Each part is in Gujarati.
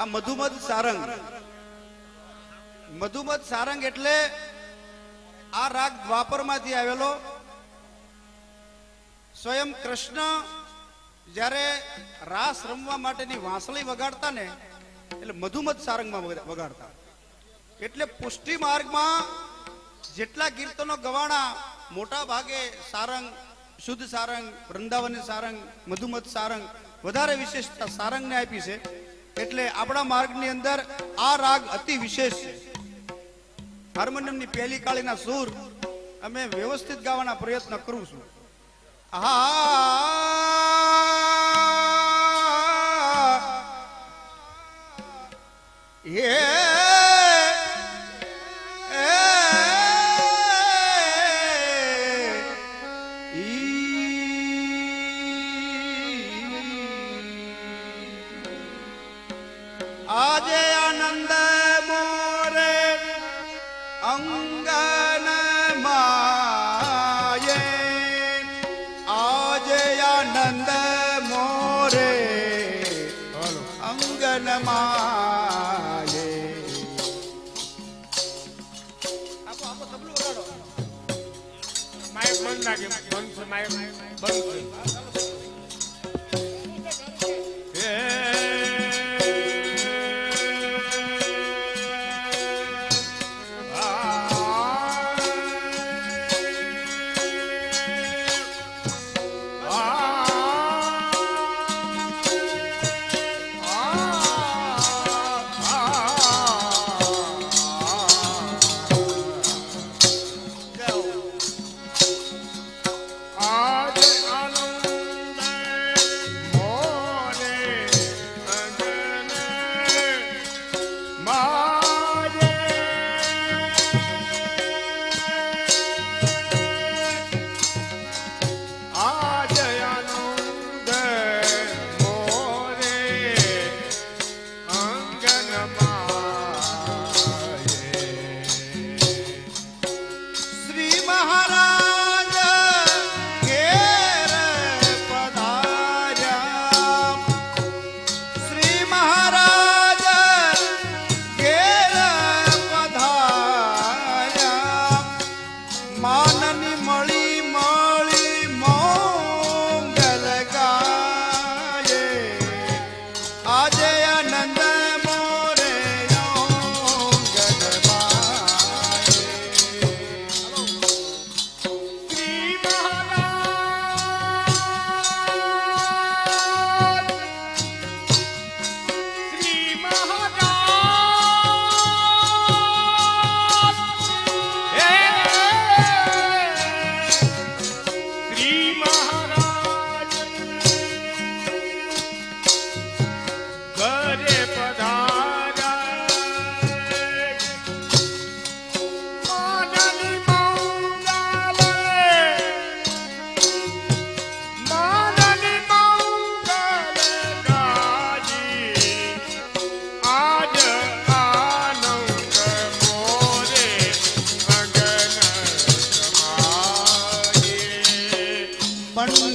આ મધુમત સારંગ. મધુમત સારંગ એટલે આ રાગ દ્વાપરમાંથી આવેલો. સ્વયં કૃષ્ણ જ્યારે રાસ રમવા માટેની વાંસળી વગાડતા ને, એટલે મધુમત સારંગમાં વગાડતા. એટલે પુષ્ટિ માર્ગમાં જેટલા કીર્તનો ગવાણા મોટા ભાગે સારંગ, શુદ્ધ સારંગ વૃંદાવન સારંગ મધુમત સારંગ, વધારે વિશેષતા સારંગને આપી છે. એટલે આપણા માર્ગની અંદર આ રાગ અતિ વિશેષ છે. હાર્મોનિયમની પહેલી કાળીના સૂર અમે વ્યવસ્થિત ગાવાના પ્રયત્ન કરું છું. એ માઇક બંધ નાખે બંધ છે માઇક બંધ છે.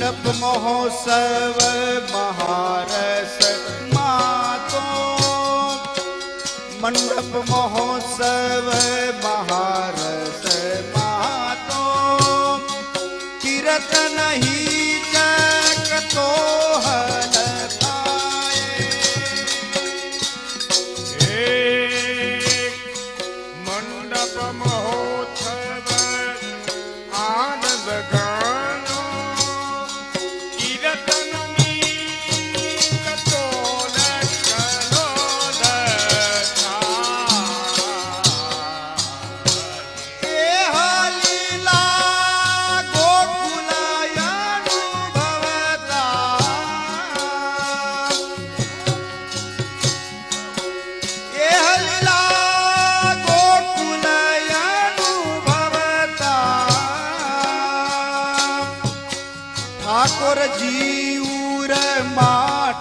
મંડપ મહોત્સવ મહારસ માતો મંડપ મહોત્સવ મહારસ માતો કિરત નહીં ઉર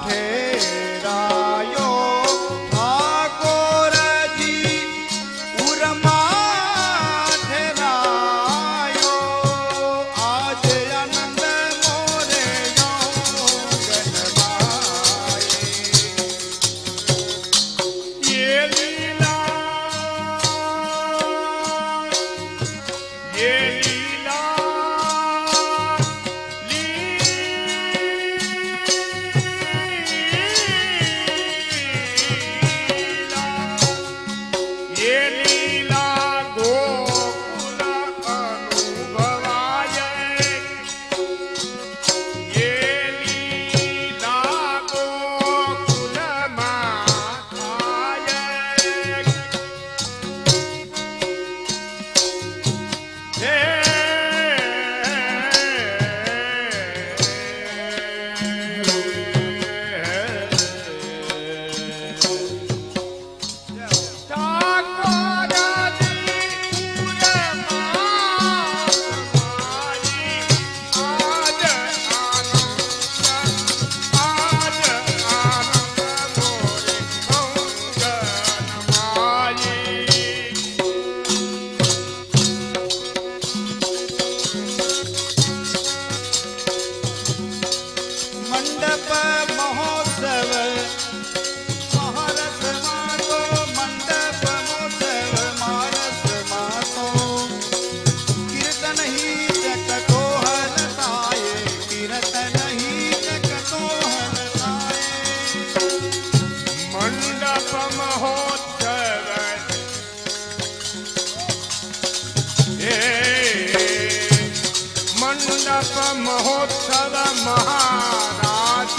જપ મહોત્સવ મહારાજ